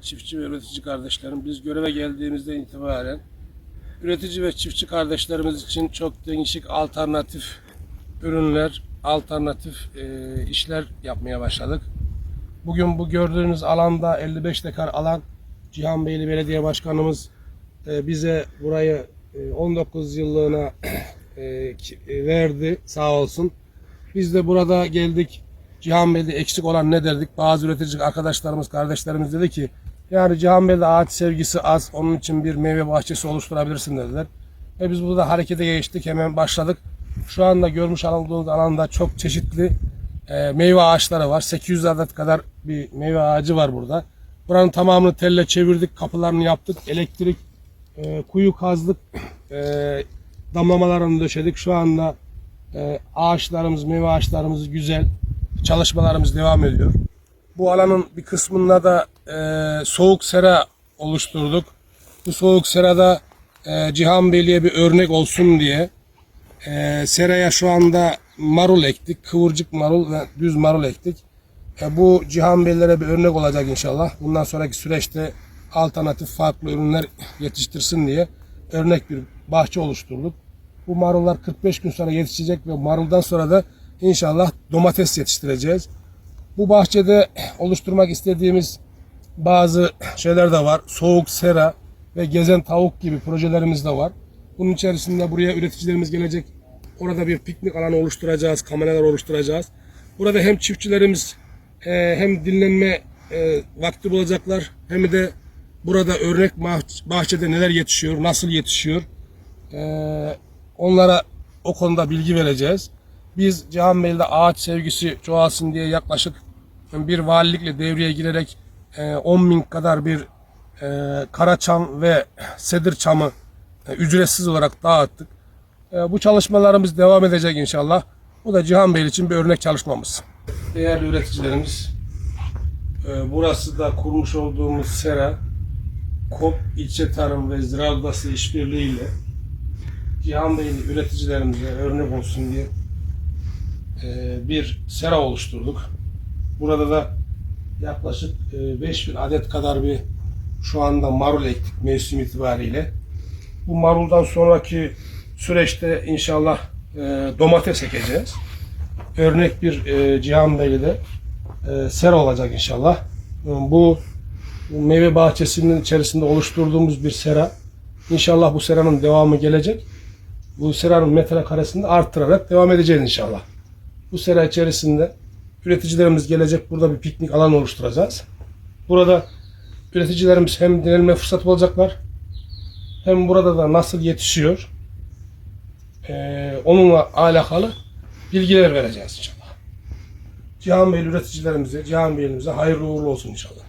çiftçi ve üretici kardeşlerim. Biz göreve geldiğimizde itibaren üretici ve çiftçi kardeşlerimiz için çok değişik alternatif ürünler, alternatif e, işler yapmaya başladık. Bugün bu gördüğünüz alanda 55 dekar alan Cihan Beyli Belediye Başkanımız e, bize burayı e, 19 yıllığına e, e, verdi sağ olsun. Biz de burada geldik. Cihan Bey'de eksik olan ne derdik? Bazı üretici arkadaşlarımız, kardeşlerimiz dedi ki yani Cihan Bey'de ağaç sevgisi az. Onun için bir meyve bahçesi oluşturabilirsin dediler. Ve biz burada harekete geçtik. Hemen başladık. Şu anda görmüş olduğunuz alanda çok çeşitli e, meyve ağaçları var. 800 adet kadar bir meyve ağacı var burada. Buranın tamamını telle çevirdik. Kapılarını yaptık. Elektrik, e, kuyu kazdık. E, damlamalarını döşedik. Şu anda e, ağaçlarımız, meyve ağaçlarımız güzel. Çalışmalarımız devam ediyor. Bu alanın bir kısmında da e, soğuk sera oluşturduk. Bu soğuk serada e, Cihan Beyli'ye bir örnek olsun diye e, seraya şu anda marul ektik. Kıvırcık marul ve düz marul ektik. E, bu Cihan Beylilere bir örnek olacak inşallah. Bundan sonraki süreçte alternatif farklı ürünler yetiştirsin diye örnek bir bahçe oluşturduk. Bu marullar 45 gün sonra yetişecek ve maruldan sonra da inşallah domates yetiştireceğiz. Bu bahçede oluşturmak istediğimiz bazı şeyler de var. Soğuk sera ve gezen tavuk gibi projelerimiz de var. Bunun içerisinde buraya üreticilerimiz gelecek. Orada bir piknik alanı oluşturacağız, kameralar oluşturacağız. Burada hem çiftçilerimiz e, hem dinlenme e, vakti bulacaklar hem de burada örnek bah- bahçede neler yetişiyor, nasıl yetişiyor e, onlara o konuda bilgi vereceğiz. Biz Cihan Bey'de ağaç sevgisi çoğalsın diye yaklaşık bir valilikle devreye girerek e, 10 bin kadar bir e, karaçam ve sedir çamı e, ücretsiz olarak dağıttık. E, bu çalışmalarımız devam edecek inşallah. Bu da Cihan Bey için bir örnek çalışmamız. Değerli üreticilerimiz, e, burası da kurmuş olduğumuz sera, KOP İlçe Tarım ve Ziraat Odası işbirliğiyle Cihan Beyli üreticilerimize örnek olsun diye e, bir sera oluşturduk. Burada da yaklaşık e, 5000 adet kadar bir şu anda marul ektik mevsim itibariyle. Bu maruldan sonraki süreçte inşallah e, domates ekeceğiz. Örnek bir e, Cihan Beyli'de e, sera olacak inşallah. E, bu meyve bahçesinin içerisinde oluşturduğumuz bir sera. İnşallah bu seranın devamı gelecek. Bu seranın metrekaresini arttırarak devam edeceğiz inşallah. Bu sera içerisinde üreticilerimiz gelecek. Burada bir piknik alanı oluşturacağız. Burada üreticilerimiz hem dinlenme fırsatı bulacaklar hem burada da nasıl yetişiyor onunla alakalı bilgiler vereceğiz inşallah. Cihan Beyli üreticilerimize, Cihan Beyli'mize hayırlı uğurlu olsun inşallah.